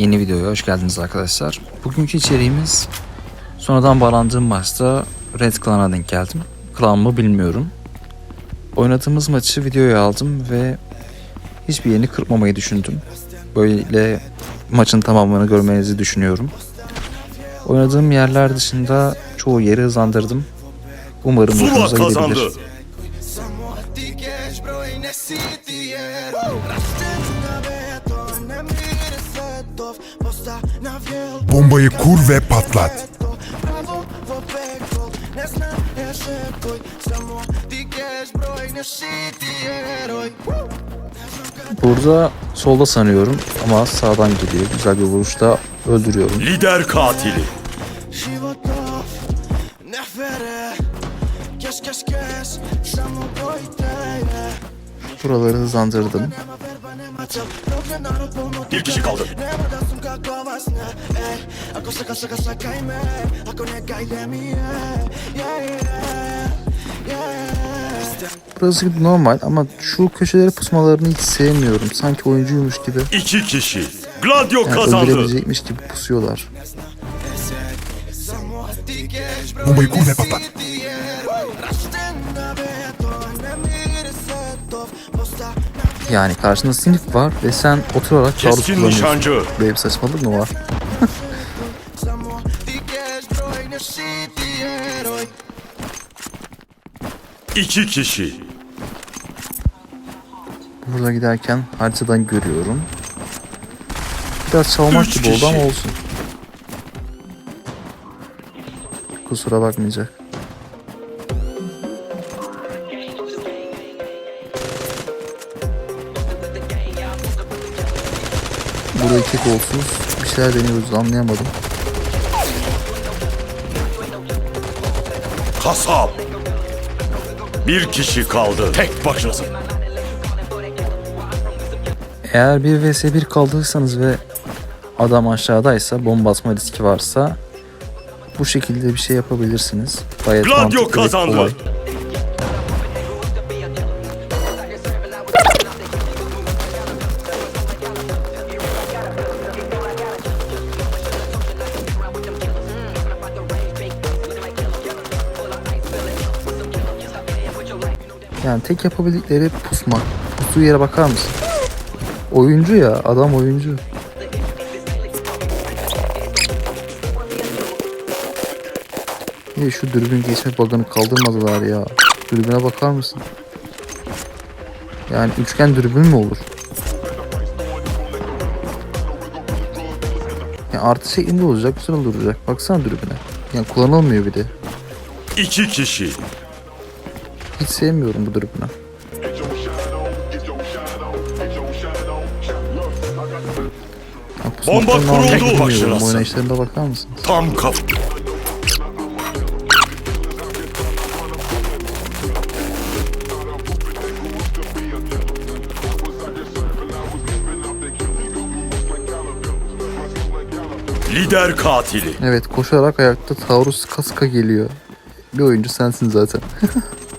Yeni videoya hoş geldiniz arkadaşlar. Bugünkü içeriğimiz sonradan bağlandığım maçta Red Clan'a denk geldim. Klan mı bilmiyorum. Oynadığımız maçı videoya aldım ve hiçbir yerini kırpmamayı düşündüm. Böyle maçın tamamını görmenizi düşünüyorum. Oynadığım yerler dışında çoğu yeri hızlandırdım. Umarım hoşunuza kazandı. gidebilir. Bombayı kur ve patlat. Burada solda sanıyorum ama sağdan geliyor. Güzel bir vuruşta öldürüyorum. Lider katili. Buraları hızlandırdım. Bir kişi kaldı. Burası normal ama şu köşelere pusmalarını hiç sevmiyorum. Sanki oyuncuymuş gibi. İki kişi. Gladio Yani kazandı. öldürebilecekmiş gibi pusuyorlar. Bombayı kur ve patlat. Yani karşında sinif var ve sen oturarak Keskin kullanıyorsun. nişancı. Böyle bir saçmalık mı var? İki kişi. Burada giderken haritadan görüyorum. Biraz çalmak Üç gibi oldu ama kişi. olsun. Kusura bakmayacak. Burada iki kolsuz bir şeyler deniyoruz anlayamadım. Kasap. Bir kişi kaldı. Tek başınasın. Eğer bir vs 1 kaldıysanız ve adam aşağıdaysa bomba atma riski varsa bu şekilde bir şey yapabilirsiniz. Gayet Gladio kazandı. kolay. Yani tek yapabildikleri pusma. Pusuğu yere bakar mısın? Oyuncu ya, adam oyuncu. Ya şu dürbün geçme bug'ını kaldırmadılar ya. Dürbüne bakar mısın? Yani üçgen dürbün mü olur? Ya artı şeklinde olacak, güzel duracak. Baksana dürbüne. Yani kullanılmıyor bir de. İki kişi. Hiç sevmiyorum bu pusmaktan Bomba kuruldu. Oynayışlarına bakar mısın? Tam kaf. Lider katili. Evet koşarak ayakta taarruz kaska geliyor. Bir oyuncu sensin zaten.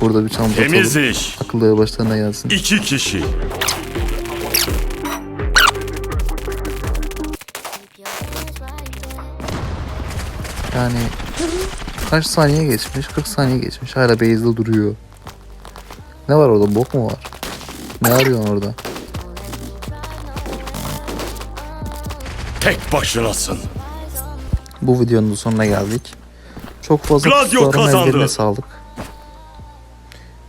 Burada bir çanta Temiz atalım. iş. Akılları başlarına gelsin. İki kişi. Yani kaç saniye geçmiş? 40 saniye geçmiş. Hala base'de duruyor. Ne var orada? Bok mu var? Ne arıyorsun orada? Tek başınasın. Bu videonun da sonuna geldik. Çok fazla Gladio kusurlarım kazandı. ellerine sağlık.